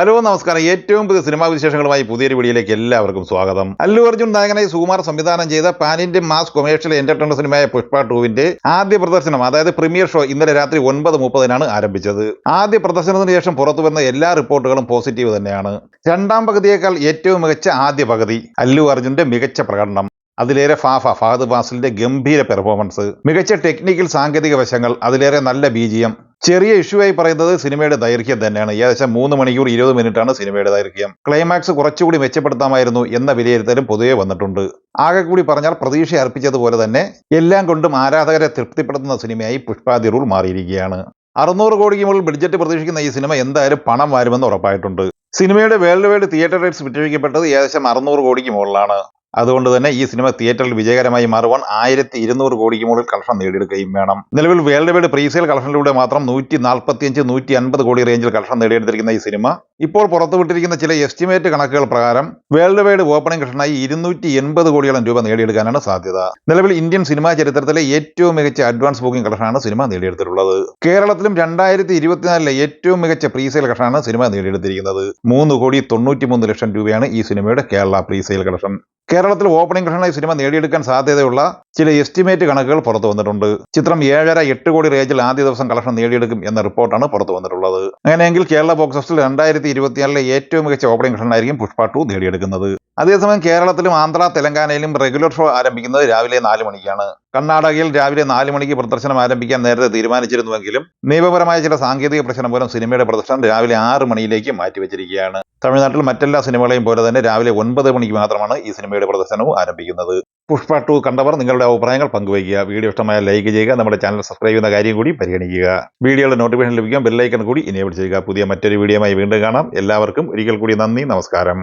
Hello നമസ്കാരം. ഏറ്റവും പുതിയ സിനിമാ വിശേഷങ്ങളുമായി പുതിയൊരു വീഡിയോയിലേക്ക് എല്ലാവർക്കും സ്വാഗതം. അല്ലു അർജുൻ നായകനായി സുകുമാർ സംവിധാനം ചെയ്ത pan Indian mass commercial entertainment സിനിമയായ Pushpa ടൂവിന്റെ ആദ്യ പ്രദർശനം അതായത് പ്രീമിയർ ഷോ ഇന്നലെ രാത്രി ഒൻപത് മുപ്പതിനാണ് ആരംഭിച്ചത്. ആദ്യ പ്രദർശനത്തിന് ശേഷം പുറത്തു വന്ന എല്ലാ റിപ്പോർട്ടുകളും പോസിറ്റീവ് തന്നെയാണ്. രണ്ടാം പകുതിയേക്കാൾ ഏറ്റവും മികച്ച ആദ്യ പകുതി അല്ലു അർജുന്റെ മികച്ച പ്രകടനം. അതിലേറെ ഫാഫ ഫഹദ് ഫാസിലിന്റെ ഗംഭീര പെർഫോമൻസ് മികച്ച ടെക്നിക്കൽ സാങ്കേതിക വശങ്ങൾ അതിലേറെ നല്ല ബീജിയം ചെറിയ ഇഷ്യൂ ആയി പറയുന്നത് സിനിമയുടെ ദൈർഘ്യം തന്നെയാണ്. ഏകദേശം മൂന്ന് മണിക്കൂർ ഇരുപത് മിനിറ്റാണ് സിനിമയുടെ ദൈർഘ്യം. ക്ലൈമാക്സ് കുറച്ചുകൂടി മെച്ചപ്പെടുത്താമായിരുന്നു എന്ന വിലയിരുത്തലും പൊതുവെ വന്നിട്ടുണ്ട്. ആകെ കൂടി പറഞ്ഞാൽ പ്രതീക്ഷ അർപ്പിച്ചതുപോലെ തന്നെ എല്ലാം കൊണ്ടും ആരാധകരെ തൃപ്തിപ്പെടുത്തുന്ന സിനിമയായി പുഷ്പാതി റൂൾ മാറിയിരിക്കുകയാണ്. അറുന്നൂറ് കോടിക്ക് മുകളിൽ ബഡ്ജറ്റ് പ്രതീക്ഷിക്കുന്ന ഈ സിനിമ എന്തായാലും പണം വാരുമെന്ന് ഉറപ്പായിട്ടുണ്ട്. സിനിമയുടെ വേൾഡ് വൈഡ് തിയേറ്റർ റേറ്റ്സ് വിറ്റഴിക്കപ്പെട്ടത് ഏകദേശം അറുന്നൂറ് കോടിക്ക് മുകളിലാണ്. അതുകൊണ്ട് തന്നെ ഈ സിനിമ തിയേറ്ററിൽ വിജയകരമായി മാറുവാൻ ആയിരത്തി ഇരുന്നൂറ് കോടിക്ക് മുകളിൽ കളക്ഷൻ നേടിയെടുക്കുകയും വേണം. നിലവിൽ വേൾഡ് വൈഡ് പ്രീസെയിൽ കളക്ഷനിലൂടെ മാത്രം നൂറ്റി നാൽപ്പത്തിയഞ്ച് നൂറ്റി അൻപത് കോടി റേഞ്ചിൽ കളക്ഷൻ നേടിയെടുത്തിരിക്കുന്ന ഈ സിനിമ ഇപ്പോൾ പുറത്തുവിട്ടിരിക്കുന്ന ചില എസ്റ്റിമേറ്റ് കണക്കുകൾ പ്രകാരം വേൾഡ് വൈഡ് ഓപ്പണിംഗ് കളക്ഷനായി ഇരുന്നൂറ്റി എൺപത് കോടിയോളം രൂപ നേടിയെടുക്കാനാണ് സാധ്യത. നിലവിൽ ഇന്ത്യൻ സിനിമാ ചരിത്രത്തിലെ ഏറ്റവും മികച്ച അഡ്വാൻസ് ബുക്കിംഗ് കളക്ഷനാണ് സിനിമ നേടിയെടുത്തിട്ടുള്ളത്. കേരളത്തിലും രണ്ടായിരത്തി ഇരുപത്തിനാലിലെ ഏറ്റവും മികച്ച പ്രീസെയിൽ കളക്ഷനാണ് സിനിമ നേടിയെടുത്തിരിക്കുന്നത്. മൂന്ന് കോടി തൊണ്ണൂറ്റി മൂന്ന് ലക്ഷം രൂപയാണ് ഈ സിനിമയുടെ കേരള പ്രീസെയിൽ കളക്ഷൻ കേരളത്തിൽ ഓപ്പണിംഗ് ഘട്ടങ്ങളിൽ സിനിമ നേടിയെടുക്കാൻ സാധ്യതയുള്ള ചില എസ്റ്റിമേറ്റ് കണക്കുകൾ പുറത്തു വന്നിട്ടുണ്ട്. ചിത്രം ഏഴര എട്ട് കോടി റേഞ്ചിൽ ആദ്യ ദിവസം കളക്ഷൻ നേടിയെടുക്കും എന്ന റിപ്പോർട്ടാണ് പുറത്തു വന്നിട്ടുള്ളത്. അങ്ങനെയെങ്കിൽ കേരള ബോക്സ് ഓഫീസിൽ രണ്ടായിരത്തി ഇരുപത്തിനാലിലെ ഏറ്റവും മികച്ച ഓപ്പണിംഗ് ഘട്ടമായിരിക്കും പുഷ്പ ടു നേടിയെടുക്കുന്നത്. അതേസമയം കേരളത്തിലും ആന്ധ്ര തെലങ്കാനയിലും റെഗുലർ ഷോ ആരംഭിക്കുന്നത് രാവിലെ നാല് മണിക്കാണ്. കർണാടകയിൽ രാവിലെ നാല് മണിക്ക് പ്രദർശനം ആരംഭിക്കാൻ നേരത്തെ തീരുമാനിച്ചിരുന്നുവെങ്കിലും നിയമപരമായ ചില സാങ്കേതിക പ്രശ്നം മൂലം സിനിമയുടെ പ്രദർശനം രാവിലെ ആറ് മണിയിലേക്ക് മാറ്റിവെച്ചിരിക്കുകയാണ്. തമിഴ്നാട്ടിൽ മറ്റെല്ലാ സിനിമകളെയും പോലെ തന്നെ രാവിലെ ഒൻപത് മണിക്ക് മാത്രമാണ് ഈ സിനിമയുടെ പ്രദർശനവും ആരംഭിക്കുന്നത്. പുഷ്പ ടു കണ്ടവർ നിങ്ങളുടെ അഭിപ്രായങ്ങൾ പങ്കുവയ്ക്കുക. വീഡിയോ ഇഷ്ടമായ ലൈക്ക് ചെയ്യുക. നമ്മുടെ ചാനൽ സബ്സ്ക്രൈബ് ചെയ്യുന്ന കാര്യം കൂടി പരിഗണിക്കുക. വീഡിയോയുടെ നോട്ടിഫിക്കേഷൻ ലഭിക്കാൻ ബെല്ലൈക്കൺ കൂടി ഇനേബിൾ ചെയ്യുക. പുതിയ മറ്റൊരു വീഡിയോയുമായി വീണ്ടും കാണാം. എല്ലാവർക്കും ഒരിക്കൽ കൂടി നന്ദി നമസ്കാരം.